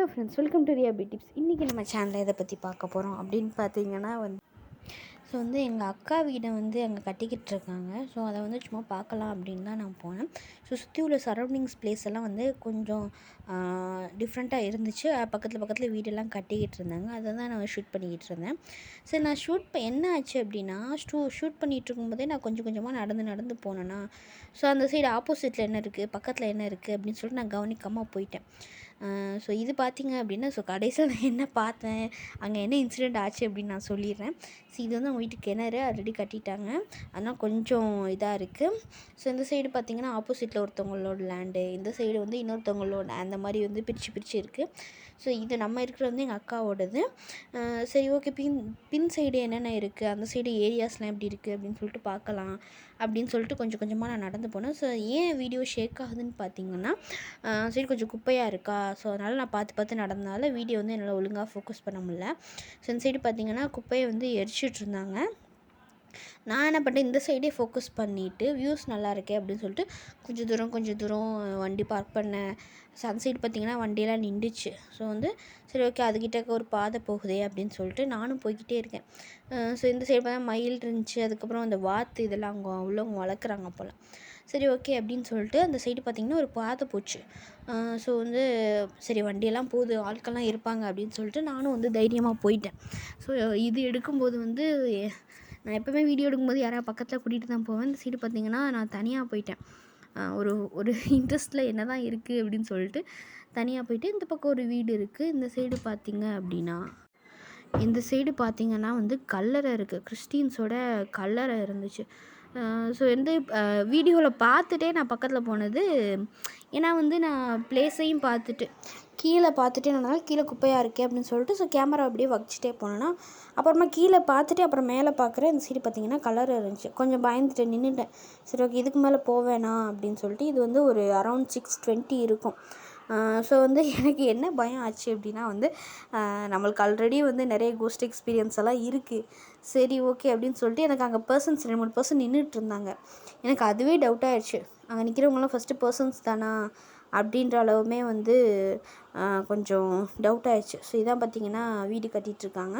Hello friends welcome to Riya B tips இன்றைக்கி நம்ம சேனலில் இதை பற்றி பார்க்க போகிறோம் அப்படின்னு பார்த்தீங்கன்னா வந்து ஸோ வந்து எங்கள் அக்கா வீடை வந்து அங்கே கட்டிக்கிட்டு இருக்காங்க. ஸோ அதை வந்து சும்மா பார்க்கலாம் அப்படின்னு தான் நான் போனேன். ஸோ சுற்றி உள்ள சரௌண்டிங்ஸ் பிளேஸ் எல்லாம் வந்து கொஞ்சம் டிஃப்ரெண்ட்டாக இருந்துச்சு. பக்கத்தில் பக்கத்தில் வீடெல்லாம் கட்டிக்கிட்டு இருந்தாங்க. அதை தான் நான் ஷூட் பண்ணிக்கிட்டு இருந்தேன். சரி நான் ஷூட் ப என்ன ஆச்சு அப்படின்னா ஷூ ஷூட் பண்ணிகிட்டு இருக்கும்போதே நான் கொஞ்சம் கொஞ்சமாக நடந்து நடந்து போனேன்னா ஸோ அந்த சைடு ஆப்போசிட்டில் என்ன இருக்குது பக்கத்தில் என்ன இருக்குது அப்படின்னு சொல்லிட்டு நான் கவனிக்காமல் போயிட்டேன். ஸோ இது பார்த்திங்க அப்படின்னா ஸோ கடைசியில் நான் என்ன பார்த்தேன் அங்கே என்ன இன்சிடெண்ட் ஆச்சு அப்படின்னு நான் சொல்லிடுறேன். ஸோ இது வந்து அவங்க வீட்டு கிணறு ஆல்ரெடி கட்டிட்டாங்க. ஆனால் கொஞ்சம் இதாக இருக்குது ஸோ இந்த சைடு பார்த்திங்கன்னா ஆப்போசிட்டில் ஒருத்தவங்களோட லேண்டு இந்த சைடு வந்து இன்னொருத்தவங்களோட அந்த மாதிரி வந்து பிரித்து பிரித்து இருக்குது ஸோ இது நம்ம இருக்கிறது வந்து எங்கள் அக்காவோடது. சரி ஓகே பின் பின் சைடு என்னென்ன இருக்குது அந்த சைடு ஏரியாஸ்லாம் எப்படி இருக்குது அப்படின்னு சொல்லிட்டு பார்க்கலாம். அப்படின்னு சொல்லிட்டு கொஞ்சம் கொஞ்சமாக நான் நடந்து போனேன். ஸோ ஏன் வீடியோ ஷேக் ஆகுதுன்னு பார்த்தீங்கன்னா சரி கொஞ்சம் குப்பையாக இருக்கா? ஸோ அதனால் நான் பார்த்து பார்த்து நடந்தனால வீடியோ வந்து என்னால் ஒழுங்காக ஃபோக்கஸ் பண்ண முடியல. ஸோ இந்த சைடு பார்த்திங்கன்னா குப்பையை வந்து எரிச்சிட்டு இருந்தாங்க. நான் என்ன பண்ணேன் இந்த சைடே ஃபோக்கஸ் பண்ணிவிட்டு வியூஸ் நல்லா இருக்கே அப்படின்னு சொல்லிட்டு கொஞ்சம் தூரம் கொஞ்சம் தூரம் வண்டி பார்க் பண்ணேன் சன் சைடு பார்த்திங்கன்னா வண்டியெல்லாம் நின்றுச்சு. ஸோ வந்து சரி ஓகே அதுக்கிட்ட ஒரு பாதை போகுதே அப்படின்னு சொல்லிட்டு நானும் போய்கிட்டே இருக்கேன். ஸோ இந்த சைடு பார்த்தா மயில் இருந்துச்சு. அதுக்கப்புறம் அந்த வாத்து இதெல்லாம் அவங்க உள்ளவங்க வளர்க்குறாங்க போல். சரி ஓகே அப்படின்னு சொல்லிட்டு அந்த சைடு பார்த்திங்கன்னா ஒரு பாதை போச்சு. ஸோ வந்து சரி வண்டியெல்லாம் போகுது ஆட்கள்லாம் இருப்பாங்க அப்படின்னு சொல்லிட்டு நானும் வந்து தைரியமாக போயிட்டேன். ஸோ இது எடுக்கும்போது வந்து நான் எப்போவுமே வீடியோ எடுக்கும்போது யாராவது பக்கத்தில் கூட்டிகிட்டு தான் போவேன். இந்த சைடு பார்த்திங்கன்னா நான் தனியாக போயிட்டேன். ஒரு ஒரு இன்ட்ரெஸ்ட்டில் என்ன தான் இருக்குது அப்படின்னு சொல்லிட்டு தனியாக போயிட்டு இந்த பக்கம் ஒரு வீடு இருக்குது இந்த சைடு பார்த்திங்க அப்படின்னா இந்த சைடு பார்த்திங்கன்னா வந்து கல்லறை இருக்குது கிறிஸ்டின்ஸோட கல்லறை இருந்துச்சு. ஸோ வந்து வீடியோவில் பார்த்துட்டே நான் பக்கத்தில் போனது ஏன்னா வந்து நான் ப்ளேஸையும் பார்த்துட்டு கீழே பார்த்துட்டே நான் கீழே குப்பையாக இருக்கே அப்படின்னு சொல்லிட்டு ஸோ கேமரா அப்படியே வச்சுட்டே போனேன்னா அப்புறமா கீழே பார்த்துட்டு அப்புறம் மேலே பார்க்குற இந்த சைடு பார்த்திங்கன்னா கலர் இருந்துச்சு. கொஞ்சம் பயந்துட்டு நின்றுட்டேன் சரி ஓகே இதுக்கு மேலே போவேணா அப்படின்னு சொல்லிட்டு இது வந்து ஒரு அரௌண்ட் சிக்ஸ் டுவெண்ட்டி இருக்கும். ஸோ வந்து எனக்கு என்ன பயம் ஆச்சு அப்படின்னா வந்து நம்மளுக்கு ஆல்ரெடி வந்து நிறைய கோஸ்ட் எக்ஸ்பீரியன்ஸ் எல்லாம் இருக்குது சரி ஓகே அப்படின்னு சொல்லிட்டு எனக்கு அங்கே பர்சன்ஸ் ரெண்டு மூணு பர்சன் நின்றுட்டு இருந்தாங்க. எனக்கு அதுவே டவுட் ஆயிடுச்சு. அங்கே நிற்கிறவங்களாம் ஃபஸ்ட்டு பர்சன்ஸ் தானா அப்படின்ற அளவுமே வந்து கொஞ்சம் டவுட் ஆயிடுச்சு. ஸோ இதான் பார்த்தீங்கன்னா வீடு கட்டிகிட்ருக்காங்க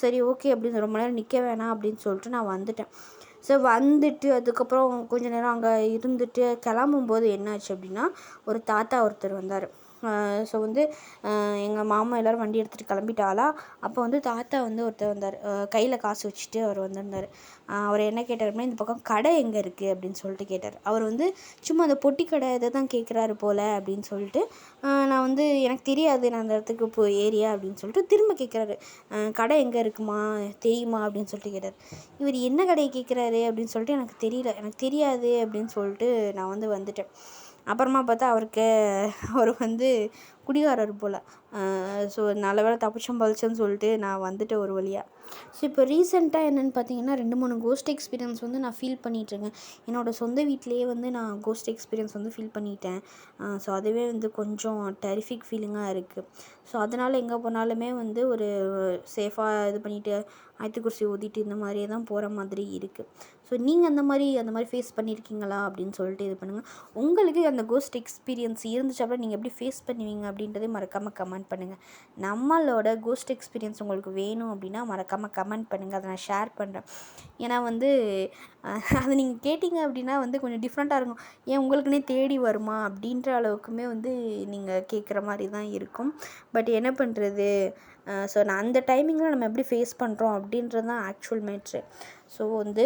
சரி ஓகே அப்படின்னு ரொம்ப நேரம் நிற்க வேணாம் அப்படின்னு சொல்லிட்டு நான் வந்துட்டேன். ஸோ வந்துட்டு அதுக்கப்புறம் கொஞ்ச நேரம் அங்கே இருந்துட்டு கிளம்பும்போது என்னாச்சு அப்படின்னா ஒரு தாத்தா ஒருத்தர் வந்தார். ஸோ வந்து எங்கள் மாமா எல்லோரும் வண்டி எடுத்துகிட்டு கிளம்பிட்டாளா? அப்போ வந்து தாத்தா வந்து ஒருத்தர் வந்தார். கையில் காசு வச்சுட்டு அவர் வந்திருந்தார். அவர் என்ன கேட்டார் அப்படின்னா இந்த பக்கம் கடை எங்கே இருக்குது அப்படின்னு சொல்லிட்டு கேட்டார். அவர் வந்து சும்மா அந்த பொட்டி கடை இதை தான் கேட்குறாரு போல் அப்படின்னு சொல்லிட்டு நான் வந்து எனக்கு தெரியாது நான் அந்த இடத்துக்கு இப்போ ஏரியா அப்படின்னு சொல்லிட்டு திரும்ப கேட்குறாரு கடை எங்கே இருக்குமா? தெரியுமா? அப்படின்னு சொல்லிட்டு கேட்டார். இவர் என்ன கடையை கேட்குறாரு அப்படின்னு சொல்லிட்டு எனக்கு தெரியல. எனக்கு தெரியாது அப்படின்னு சொல்லிட்டு நான் வந்து வந்துட்டேன். அப்புறமா பார்த்தா அவருக்கு அவர் வந்து குடிகாரர் போல். ஸோ நல்ல வேலை தப்பிச்சம் பழிச்சோன்னு சொல்லிட்டு நான் வந்துட்டேன் ஒரு வழியாக ஸோ இப்போ ரீசெண்டாக என்னென்னு பார்த்தீங்கன்னா ரெண்டு மூணு கோஸ்ட் எக்ஸ்பீரியன்ஸ் வந்து நான் ஃபீல் பண்ணிகிட்ருக்கேன் என்னோடய சொந்த வீட்டிலேயே வந்து நான் கோஸ்ட் எக்ஸ்பீரியன்ஸ் வந்து ஃபீல் பண்ணிட்டேன். ஸோ அதுவே வந்து கொஞ்சம் டெரிஃபிக் ஃபீலிங்காக இருக்குது ஸோ அதனால் எங்கே போனாலுமே வந்து ஒரு சேஃபாக இது பண்ணிவிட்டு ஆயத்து குருசி ஊதிட்டு இந்த மாதிரியே தான் போகிற மாதிரி இருக்குது ஸோ நீங்கள் அந்த மாதிரி அந்த மாதிரி ஃபேஸ் பண்ணியிருக்கீங்களா அப்படின்னு சொல்லிட்டு இது பண்ணுங்கள் உங்களுக்கு அந்த கோஸ்ட் எக்ஸ்பீரியன்ஸ் இருந்துச்சு அப்புறம் நீங்கள் எப்படி ஃபேஸ் பண்ணுவீங்க அப்படின்றதே மறக்காமல் கமெண்ட் பண்ணுங்கள் நம்மளோட கோஸ்ட் எக்ஸ்பீரியன்ஸ் உங்களுக்கு வேணும் அப்படின்னா மறக்காமல் கமெண்ட் பண்ணுங்கள் அதை நான் ஷேர் பண்ணுறேன் ஏன்னா வந்து அது நீங்கள் கேட்டிங்க அப்படின்னா வந்து கொஞ்சம் டிஃப்ரெண்ட்டாக இருக்கும். ஏன் உங்களுக்குனே தேடி வருமா அப்படின்ற அளவுக்குமே வந்து நீங்கள் கேட்குற மாதிரி தான் இருக்கும். பட் என்ன பண்ணுறது ஸோ நான் அந்த டைமிங்கில் நம்ம எப்படி ஃபேஸ் பண்ணுறோம் அப்படின்றது தான் ஆக்சுவல் மேட்ரு ஸோ வந்து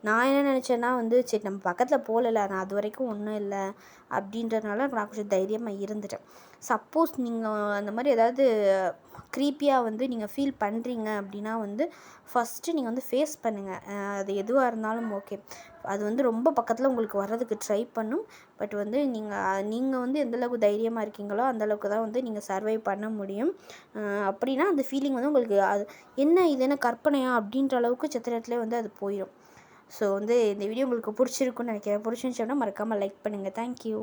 நான் என்ன நினச்சேன்னா வந்து சரி நம்ம பக்கத்தில் போகல நான் அது வரைக்கும் ஒன்றும் இல்லை அப்படின்றதுனால நான் கொஞ்சம் தைரியமாக இருந்துட்டேன். சப்போஸ் நீங்கள் அந்த மாதிரி ஏதாவது க்ரீப்பியாக வந்து நீங்கள் ஃபீல் பண்ணுறீங்க அப்படின்னா வந்து ஃபஸ்ட்டு நீங்கள் வந்து ஃபேஸ் பண்ணுங்கள் அது எதுவாக இருந்தாலும் ஓகே அது வந்து ரொம்ப பக்கத்தில் உங்களுக்கு வர்றதுக்கு ட்ரை பண்ணும். பட் வந்து நீங்கள் நீங்கள் வந்து எந்தளவுக்கு தைரியமாக இருக்கீங்களோ அந்தளவுக்கு தான் வந்து நீங்கள் சர்வை பண்ண முடியும். அப்படின்னா அந்த ஃபீலிங் வந்து உங்களுக்கு அது என்ன இது என்ன கற்பனையா அப்படின்ற அளவுக்கு சித்திரத்துலேயே வந்து அது போயிடும் ஸோ வந்து இந்த வீடியோ உங்களுக்கு பிடிச்சிருக்குன்னு நினைக்கிறேன். பிடிச்சிருந்துச்சு அப்படின்னா மறக்காமல் லைக் பண்ணுங்கள் தேங்க்யூ